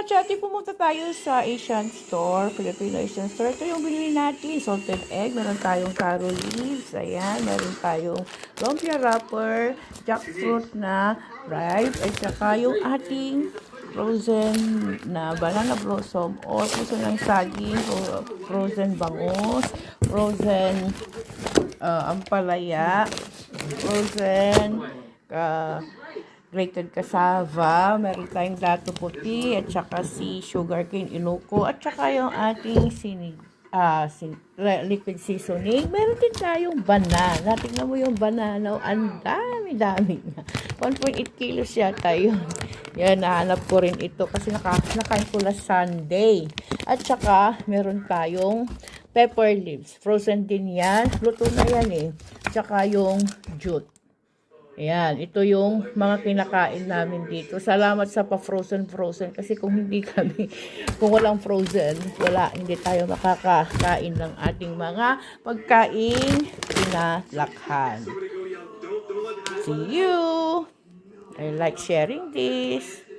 kachati, pumunta tayo sa Asian Store, Filipino Asian Store. Ito yung binili natin, salted egg. Meron tayong taro leaves. Ayan, meron tayong lumpia wrapper, jackfruit na ripe, at saka yung ating frozen na banana blossom or frozen ng saging, frozen bangus, frozen uh, ampalaya, frozen uh, grated cassava, meron tayong dato puti, at saka si sugarcane inuko, at saka yung ating sinig, ah, sin, li- liquid seasoning. Meron din tayong banana. Tingnan mo yung banana. oh, Ang dami-dami niya. 1.8 kilos yata yun. Yan, nahanap ko rin ito kasi naka, nakain ko last Sunday. At saka, meron tayong pepper leaves. Frozen din yan. Luto na yan eh. Tsaka yung jute. Ayan, ito yung mga kinakain namin dito. Salamat sa pa-frozen frozen kasi kung hindi kami, kung walang frozen, wala, hindi tayo makakakain ng ating mga pagkain pinalakhan. See you! I like sharing this.